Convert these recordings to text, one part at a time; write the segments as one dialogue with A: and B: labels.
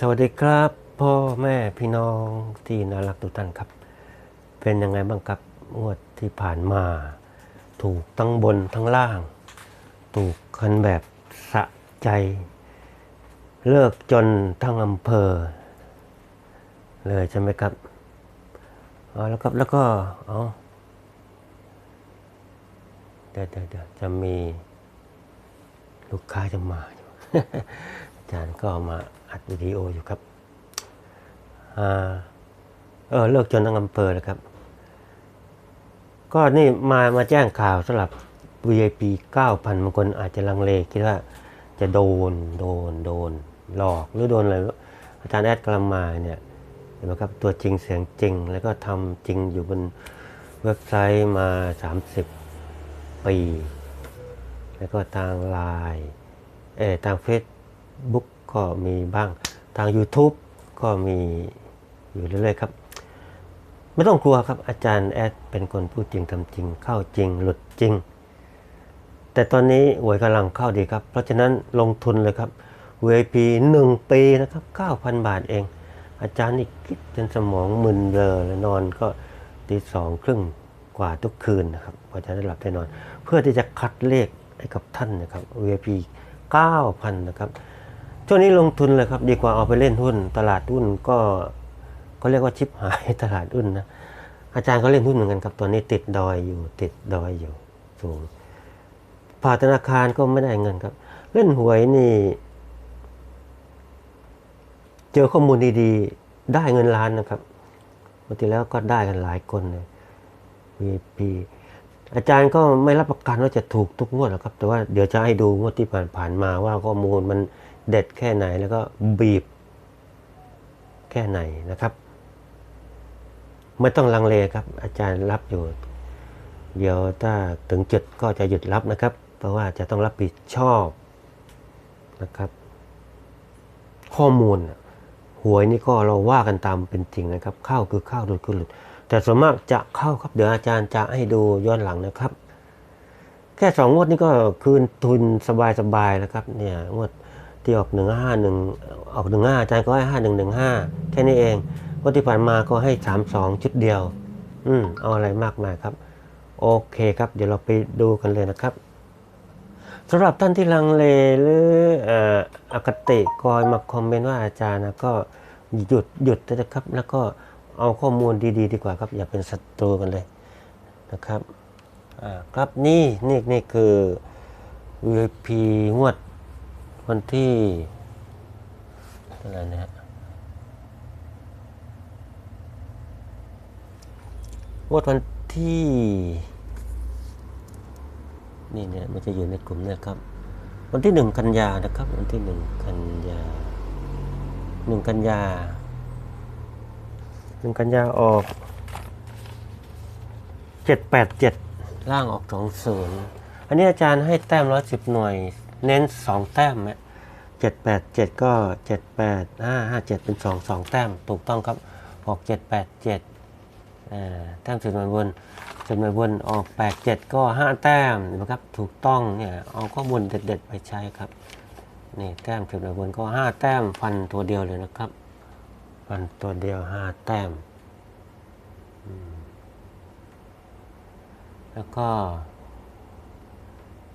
A: สวัสดีครับพ่อแม่พี่น้องที่น่ารักทุกท่านครับ เป็นยังไงบ้างครับงวดที่ผ่านมา ถูกทั้งบนทั้งล่าง ถูกกันแบบสะใจ เลิกจนทั้งอำเภอ เลยใช่ไหมครับเอาแล้วครับแล้วก็เอาเดี๋ยวเดี๋ยวเดี๋ยวจะมีลูกค้าจะมาอยู่อา จารย์ก็มาอัดวิดีโออยู่ครับอเออเลิกจนทั้งอำเภอเลยครับ ก็นี่มามาแจ้งข่าวสำหรับ VIP 9,000บางคนอาจจะลังเลคิดว่าจะโดนโดนโดนหลอกหรือโดนอะไรอาจารย์แอดกำลังมาเนี่ยเห็นไหมครับตัวจริงเสียงจริง แล้วก็ทำจริงอยู่บนเว็บไซต์มา 30 ปี แล้วก็ทางไลน์เออทางเฟซ Facebook ก็มีบ้าง ทาง YouTube ก็มีอยู่เรื่อยๆครับ ไม่ต้องกลัวครับ อาจารย์แอดเป็นคนพูดจริงทำจริง เข้าจริง หลุดจริง แต่ตอนนี้หวยกำลังเข้าดีครับ เพราะฉะนั้นลงทุนเลยครับ VIP 1 ปีนะครับ 9,000 บาทเอง อาจารย์นี่คิดจนสมองมึนเบลอแล้วนอนก็ตีสองครึ่งกว่าทุกคืนนะครับกว่าจะได้หลับได้นอน เพื่อที่จะคัดเลขให้กับท่านนะครับ VIP 9,000 นะครับ ช่วงนี้ลงทุนเลยครับ ดีกว่าเอาไปเล่นหุ้น ตลาดหุ้นก็ก็เรียกว่าชิปหายตลาดหุ้นนะอาจารย์ก็เล่นหุ้นเหมือนกันครับตอนนี้ติดดอยอยู่ ติดดอยอยู่สูงผ่าธนาคารก็ไม่ได้เงินครับ เล่นหวยนี่ เจอข้อมูลดีๆ ได้เงินล้านนะครับปกติแล้วก็ได้กันหลายคนเลย VP อาจารย์ก็ไม่รับประกันว่าจะถูกทุกงวดหรอกครับ แต่ว่าเดี๋ยวจะให้ดูงวดที่ผ่านๆมาว่าข้อมูลมัน เด็ดแค่ไหนแล้วก็บีบ แค่ไหนนะครับ ไม่ต้องลังเลครับ อาจารย์รับอยู่ เดี๋ยวถ้าถึงจุดก็จะหยุดรับนะครับ เพราะว่าจะต้องรับผิดชอบนะครับ ข้อมูลหวยนี่ก็เราว่ากันตามเป็นจริงนะครับ เข้าคือเข้าหลุดคือหลุด แต่ส่วนมากจะเข้าครับเดี๋ยวอาจารย์จะให้ดูย้อนหลังนะครับ แค่สองงวดนี้ก็คืนทุนสบายๆนะครับเนี่ยงวด ที่ออกหนึ่งห้าหนึ่งออกหนึ่งห้าอาจารย์ก็ให้ห้าหนึ่งหนึ่งห้าแค่นี้เองงวดที่ผ่านมาก็ให้สามสองชุดเดียว อืมเอาอะไรมากมายครับ โอเคครับ เดี๋ยวเราไปดูกันเลยนะครับสำหรับท่านที่ลังเลหรืออคติคอยมาคอมเมนต์ว่าอาจารย์นะก็หยุดหยุดนะครับ แล้วก็เอาข้อมูลดี ๆ ดีกว่าครับ อย่าเป็นศัตรูกันเลยนะครับครับนี่นี่นี่คือ VIP งวด วันที่เท่าไรนะฮะงวดวันที่ นี่เนี่ยมันจะอยู่ในกลุ่มเนะครับ วันที่หนึ่งกันยานะครับ วันที่หนึ่งกันยาหนึ่งกันยาหนึ่งกันยาออกเจ็ดแปดเจ็ดล่างออกสองศูนย์อันนี้อาจารย์ให้แต้มร้อยสิบหน่วย เน้นสองแต้มเนี่ยเจ็ดแปดเจ็ดก็เจ็ดแปดห้าห้าเจ็ดเป็นสองสองแต้ม ถูกต้องครับออกเจ็ดแปดเจ็ดแต้มสุดหน่วยบนสุดหน่วยบนออก8 7ก็5แต้มนะครับถูกต้องเนี่ยเอาข้อมูลเด็ด ๆ ไปใช้ครับนี่แต้มสุดหน่วยบนก็5แต้มฟันตัวเดียวเลยนะครับฟันตัวเดียว5แต้มแล้วก็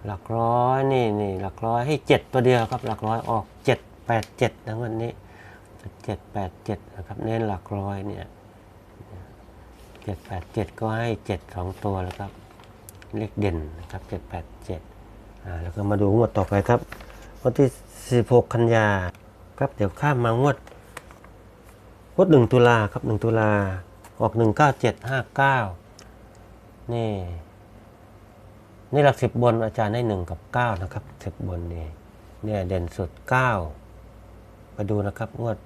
A: หลักร้อยนี่นี่หลักร้อยให้ 7 ตัวเดียวครับ หลักร้อยออก 7 8 7นะวันนี้ 7 8 7นะครับเน้นหลักร้อยเนี่ยเจ็ดแปดเจ็ดก็ให้เจ็ดสองตัวแล้วครับ เลขเด่นนะครับเจ็ดแปดเจ็ดอ่าแล้วก็มาดูงวดต่อไปครับวันที่สิบหกกันยาครับเดี๋ยวข้ามมางวดงวดหนึ่งตุลาครับหนึ่งตุลาออกหนึ่ นี่นี่หลักสิบบนอาจารย์ให้หนึ่งกับเก้านะครับสิบบนนี่เนี่ยเด่นสุดเก้ามาดูนะครับงวด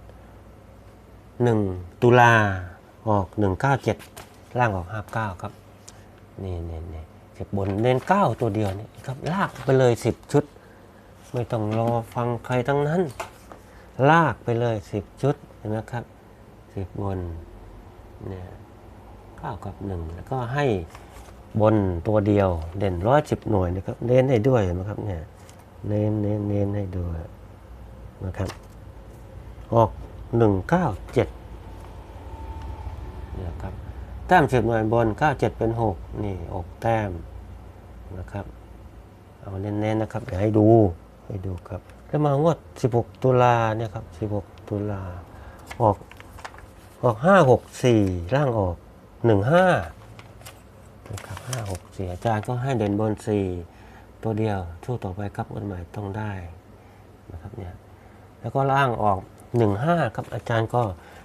A: หนึ่งตุลาออกหนึ่งเก้าเจ็ดล่างออกห้าเก้าครับนี่นี่นี่เจ็บบนเน้นเก้าตัวเดียวนี่ครับลากไปเลยสิบชุด ไม่ต้องรอฟังใครทั้งนั้น ลากไปเลยสิบชุดเห็นไหมครับสิบบนเนี่ยเก้ากับหนึ่งแล้วก็ให้ บนตัวเดียวเด่นร้อยสิบหน่วยนะครับเน้นให้ด้วยนะครับเนี่ยเน้นเน้นเน้นให้ด้วยนะครับออกหนึ่งเก้าเจ็ดนะครับแต้มสิบหน่วยบนเก้าเจ็ดเป็นหกนี่ออกแต้มนะครับเอาเน้นๆนะครับเดี๋ยวให้ดูให้ดูครับแล้วมางวดสิบหกตุลาเนี่ยครับสิบหกตุลาออกออกห้า5 6 4 ร่างออกหนึ่งห้า ห้าหกสี่อาจารย์ก็ให้เด่นบนสี่ตัวเดียวช่วงต่อไปครับอันใหม่ต้องได้นะครับเนี่ยแล้วก็ล่างออกหนึ่งห้าครับอาจารย์ก็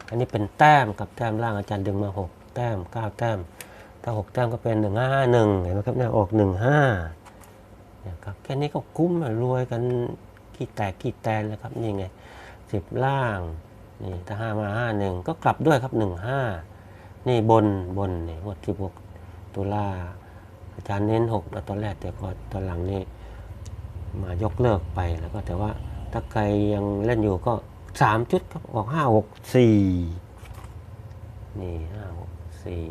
A: อันนี้เป็นแต้มกับแต้มล่างอาจารย์ดึงมาหกแต้มเก้าแต้ม ถ้าหกแต้มก็เป็นหนึ่งห้าหนึ่งเห็นไหมครับเนี่ยออกหนึ่งห้าเนี่ยครับแค่นี้ก็คุ้มรวยกันขี้แตกขี้แตนแล้วครับนี่ไงสิบล่างนี่ถ้าห้ามาห้าหนึ่งก็กลับด้วยครับหนึ่งห้านี่บนบนนี่หมดสิบหก ตุลาอาจารย์เน้นหกนะตอนแรกแต่พอตอนหลังนี่มายกเลิกไปแล้วก็แต่ว่าถ้าใครยังเล่นอยู่ก็สามชุดครับออกห้าหกสี่นี่ห้าหกสี่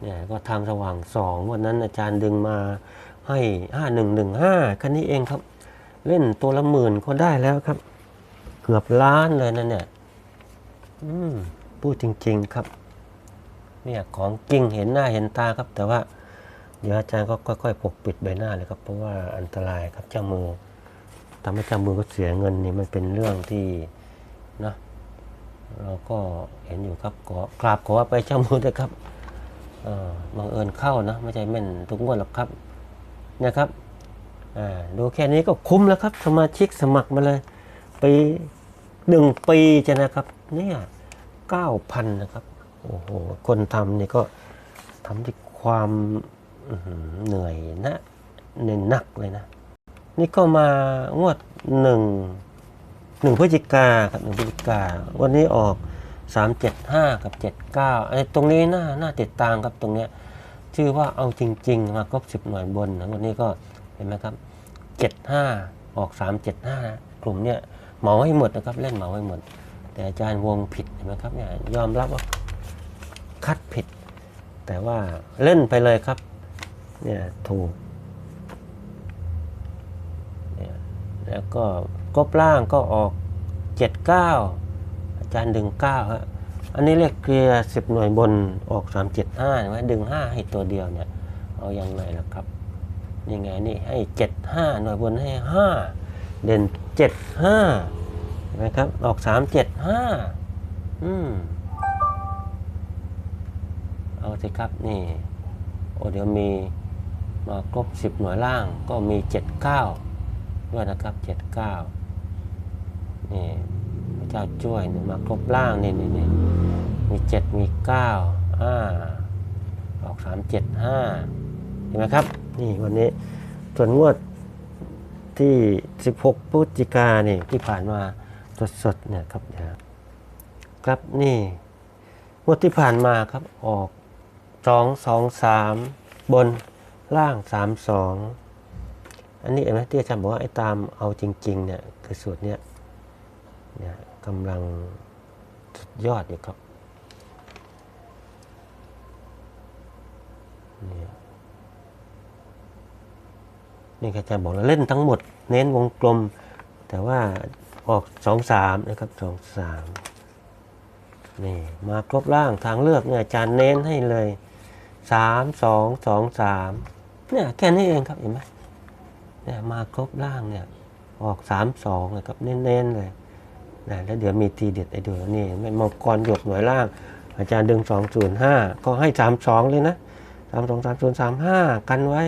A: เนี่ยก็ทางสว่างสองวันนั้นอาจารย์ดึงมาให้ห้าหนึ่งหนึ่งห้าคันนี้เองครับ เล่นตัวละหมื่นก็ได้แล้วครับ เกือบล้านเลยนะเนี่ย พูดจริง ๆครับ เนี่ยของจริงเห็นหน้าเห็นตาครับ แต่ว่าเดี๋ยวอาจารย์ก็ค่อยๆปกปิดใบหน้าเลยครับ เพราะว่าอันตรายครับเจ้ามือทำให้เจ้ามือก็เสียเงินนี่มันเป็นเรื่องที่นะเราก็เห็นอยู่ครับขอกราบขอไปเจ้ามือด้วยครับบังเอิญเข้านะไม่ใช่แม่นทุกงวดหรอกครับเนี่ยครับอ่าดูแค่นี้ก็คุ้มแล้วครับ สมาชิกสมัครมาเลยปีหนึ่งปีจะนะครับ เนี่ยเก้าพันนะครับ โอ้โห คนทำนี่ก็ทำด้วยความเหนื่อยนะเหนื่อยหนักเลยนะ นี่ก็มางวดหนึ่งหนึ่งพฤศจิกาครับหนึ่งพฤศจิกา วันนี้ออกสามเจ็ดห้ากับเจ็ดเก้าไอ้ตรงนี้น่าน่าติดตามครับตรงเนี้ยชื่อว่าเอาจริง ๆ มาครบสิบหน่วยบนนะวันนี้ก็เห็นไหมครับเจ็ดห้าออกสามเจ็ดห้ากลุ่มเนี้ยเหมาให้หมดนะครับเล่นเหมาให้หมด แต่อาจารย์วงผิดเห็นไหมครับเนี่ยยอมรับว่าคัดผิด แต่ว่าเล่นไปเลยครับเนี่ยถูกเนี่ยแล้วก็กบล่างก็ออก 79 อาจารย์ดึง9ฮะอันนี้เลขเกลียร์10 หน่วยบนออก 375เห็นไหมดึง 5 ให้ตัวเดียวเนี่ยเอายังไงล่ะครับนี่ไงนี่ให้ 75 หน่วยบนให้ 5 เด่น 75 ห็นไหมครับ ออก375อืม เอาสิครับนี่ โอ้เดี๋ยวมีมาครบ10หน่วยล่างก็มี79ด้วยนะครับ79นี่พระเจ้าช่วยมาครบล่างนี่นี่นี่มี7มี9 5ออก3 7 5เห็นไหมครับ นี่วันนี้ส่วนงวดที่ 16พฤศจิกานี่ที่ผ่านมา สดๆเนี่ยครับนะครับนี่งวดที่ผ่านมาครับออกสองสองสามบนล่างสามสองอันนี้เห็นไหมที่อาจารย์บอกว่าไอ้ตามเอาจริงๆเนี่ยคือสูตรเนี่ยเนี่ยกำลังสุดยอดอยู่ครับนี่นี่อาจารย์บอกแล้วเล่นทั้งหมด เน้นวงกลม แต่ว่า ออกสองสามนะครับสองสามนี่มาครบร่างทางเลือกเนี่ยอาจารย์เน้นให้เลยสามสองสองสามเนี่ยแค่นี้เองครับเห็นไหมเนี่ยมาครบร่างเนี่ยออกสามสองเลยครับเน้นๆเลยนะแล้วเดี๋ยวมีทีเด็ดไอ้ดูนี่ไม่มังกรหยกหน่วยล่าง อาจารย์ดึงสองศูนย์ห้าก็ให้สามสองเลยนะสามสองสามศูนย์สามห้ากันไว้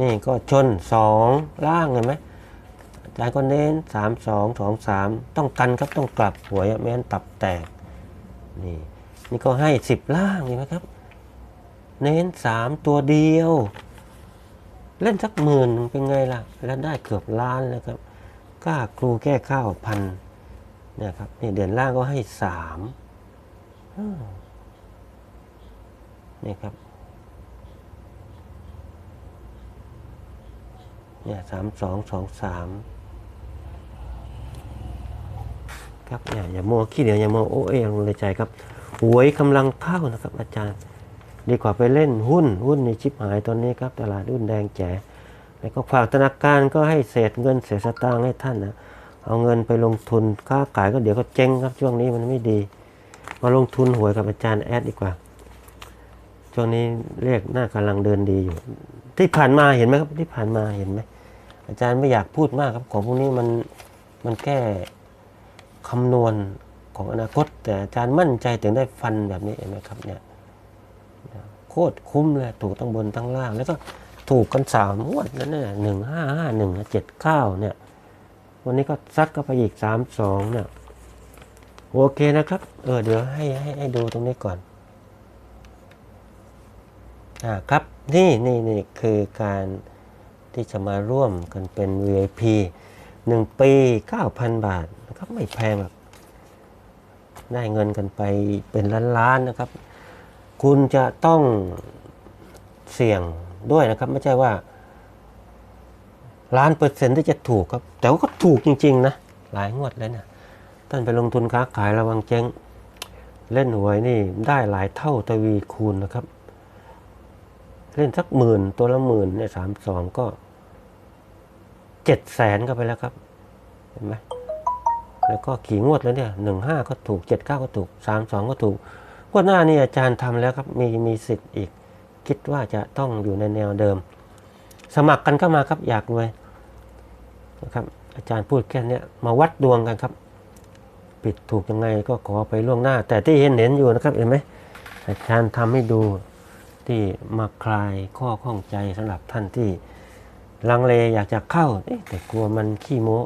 A: นี่ก็ชนสองล่างเห็นไหม อาจารย์ก็เน้นสามสองสองสามต้องกันครับต้องกลับหัวยไม่งั้นตับแตกนี่นี่ก็ให้สิบล่างเห็นไหมครับ เน้นสามตัวเดียว เล่นสักหมื่นเป็นไงล่ะ แล้วได้เกือบล้านเลยครับกล้าครูแก้ข้าวพันเนี่ยครับนี่เดือนล่างก็ให้สามนี่ครับเนี่ยสามสองสองสาม ครับเนี่ยอย่าโมวขี้เดียวอย่าโมวโอ้เองเลยใจครับหวยกำลังเข้านะครับอาจารย์ ดีกว่าไปเล่นหุ้นหุ้นในชิปหายตอนนี้ครับตลาดหุ้นแดงแจ๋แล้วก็ฝากธนาคารก็ให้เศษเงินเศษสตางค์ให้ท่านนะเอาเงินไปลงทุนค้าขายก็เดี๋ยวก็เจ๊งครับช่วงนี้มันไม่ดี มาลงทุนหวยกับอาจารย์แอดดีกว่า ช่วงนี้เลขหน้ากำลังเดินดีอยู่ ที่ผ่านมาเห็นไหมครับที่ผ่านมาเห็นไหมอาจารย์ไม่อยากพูดมากครับของพวกนี้มันมันแค่ คำนวณของอนาคต แต่อาจารย์มั่นใจถึงได้ฟันแบบนี้เห็นไหมครับเนี่ยโคตรคุ้มเลยถูกทั้งบนทั้งล่าง แล้วก็ถูกกันสามงวดนั่นน่ะหนึ่งห้าห้าหนึ่งเจ็ดเก้าเนี่ย วันนี้ก็ซัดก็ไปอีกสามสองเนี่ยโอเคนะครับ เออเดี๋ยวให้ให้ให้ดูตรงนี้ก่อนอ่าครับนี่นี่นี่คือการที่จะมาร่วมกันเป็น VIP หนึ่งปี 9,000 บาท นะครับ ไม่แพงหรอกได้เงินกันไปเป็นล้านๆนะครับ คุณจะต้องเสี่ยงด้วยนะครับ ไม่ใช่ว่าล้านเปอร์เซ็นต์ที่จะถูกครับ แต่ว่าก็ถูกจริง ๆ นะ หลายงวดแล้วนะท่านไปลงทุนค้าขายระวังเจ๊งเล่นหวยนี่ได้หลายเท่าทวีคูณนะครับ เล่นสักหมื่นตัวละหมื่นในสามสองก็เจ็ดแสนก็ไปแล้วครับ เห็นไหม แล้วก็ขี่งวดแล้วเนี่ยหนึ่งห้าก็ถูกเจ็ดเก้าก็ถูกสามสองก็ถูกงวดหน้านี่อาจารย์ทำแล้วครับมีมีสิทธิ์อีก คิดว่าจะต้องอยู่ในแนวเดิม สมัครกันก็มาครับอยากรวยนะครับอาจารย์พูดแค่นี้มาวัดดวงกันครับปิดถูกยังไงก็ขอไปล่วงหน้า แต่ที่เห็นเห็นอยู่นะครับเห็นไหมอาจารย์ทำให้ดูที่มาคลายข้อข้องใจสำหรับท่านที่ลังเลอยากจะเข้าแต่กลัวมันขี้โม้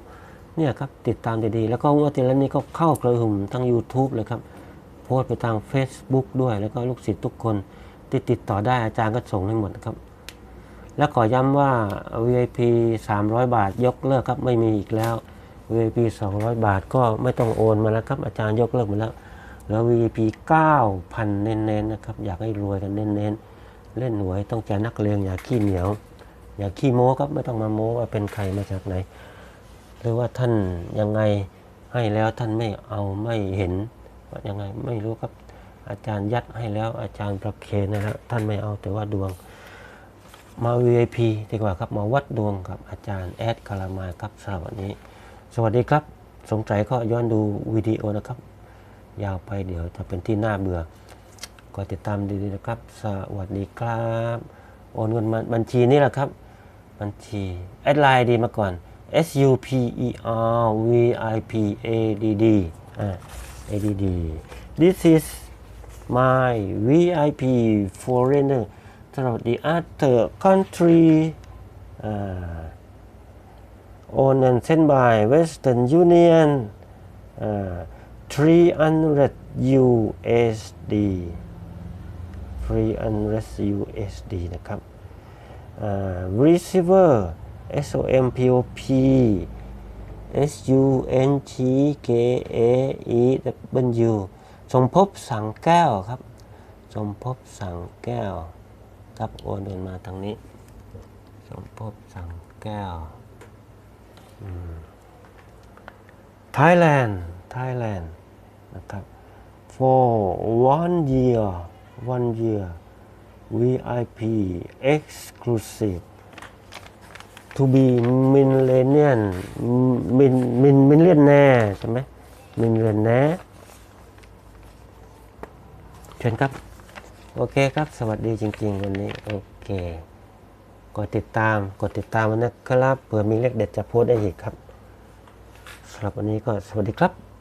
A: เนี่ยครับติดตามดีๆ แล้วก็งวดที่แล้วนี้ก็เข้ากระหึ่มทั้ง YouTube เลยครับ โพสไปทาง Facebook ด้วย แล้วก็ลูกศิษย์ทุกคนที่ติดต่อได้อาจารย์ก็ส่งให้หมดครับ แล้วขอย้ำว่า VIP 300 บาทยกเลิกครับไม่มีอีกแล้ว VIP 200 บาทก็ไม่ต้องโอนมาแล้วครับ อาจารย์ยกเลิกหมาแล้วแล้ว VIP 9,000 เน้นๆนะครับ อยากให้รวยกันเน้นๆ เล่นหวยต้องใจนักเลงอย่าขี้เหนียว อย่าขี้โม้ครับไม่ต้องมาโม้ว่าเป็นใครมาจากไหน รือว่าท่านยังไงให้แล้วท่านไม่เอาไม่เห็นว่ายังไงไม่รู้ครับอาจารย์ยัดให้แล้วอาจารย์ประเคนนะครับท่านไม่เอาแต่ว่าดวงมา VIP ดีกว่าครับมาวัดดวงกับอาจารย์แอดคารามาครับสำหรับวันนี้ สวัสดีครับ สงสัยก็ย้อนดูวิดีโอนะครับ ยาวไปเดี๋ยวจะเป็นที่น่าเบื่อ ก็ติดตามดีๆนะครับ สวัสดีครับ โอนเงินมาบัญชีนี่แหละครับ บัญชีแอดไลน์ดีมาก่อน S U P E R V I P A D D อ่า A D D This is my VIP foreigner สำหรับ the other country อ่า owned and sent by Western Union อ่า300 USD 300 USD นะครับอ่า SOM POP SUNT KAEW สมภพสังแก้วครับ สมภพสังแก้ว ครับโอนเดินมาทางนี้ สมภพสังแก้วไทยแลนด์ไทยแลนด์นะครับ for one year one year VIP exclusive to be millennial min min millionaire ใช่ไหม millionaire เชิญครับ โอเคครับ สวัสดีจริง ๆ วันนี้ โอเค กดติดตาม กดติดตามนะครับ เผื่อมีเลขเด็ดจะโพสได้อีกครับสำหรับวันนี้ก็สวัสดีครับ